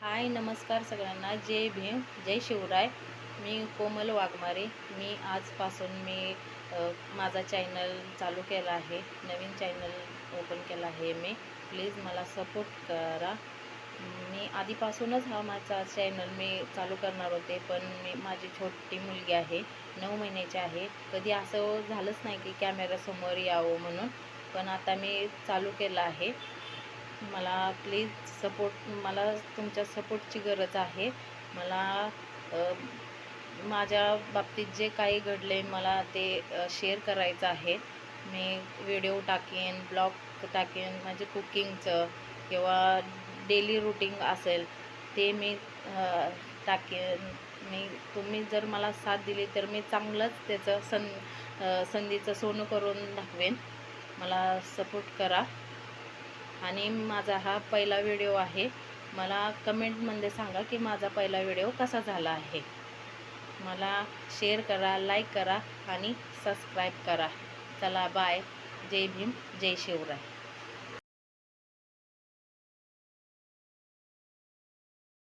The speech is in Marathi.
हाय नमस्कार सगळ्यांना. जय भीम जय शिवराय. मी कोमल वाघमारे. मी आजपासून मी माझा चॅनल चालू केला आहे. नवीन चॅनल ओपन केला आहे मी. प्लीज मला सपोर्ट करा. मी आधीपासूनच हा माझा चॅनल मी चालू करणार होते पण मी माझी छोटी मुलगी आहे. नऊ महिन्याची आहे. कधी असं झालंच नाही की कॅमेरासमोर यावं म्हणून. पण आता मी चालू केलं आहे. मला प्लीज सपोर्ट मला तुमच्या सपोर्टची गरज आहे. मला माझ्या बाबतीत जे काही घडले मला ते शेअर करायचं आहे. मी व्हिडिओ टाकेन ब्लॉग टाकेन म्हणजे कुकिंगचं किंवा डेली रुटीन असेल ते मी टाकेन. मी तुम्ही जर मला साथ दिली तर मी चांगलंच त्याचं सं संधीचं सोनं करून दाखवेन. मला सपोर्ट करा. आणि माझा हा पहिला व्हिडिओ आहे. मला कमेंटमध्ये सांगा की माझा पहिला व्हिडिओ कसा झाला आहे. मला शेअर करा लाईक करा आणि सबस्क्राईब करा. चला बाय. जय भीम जय शिवराय.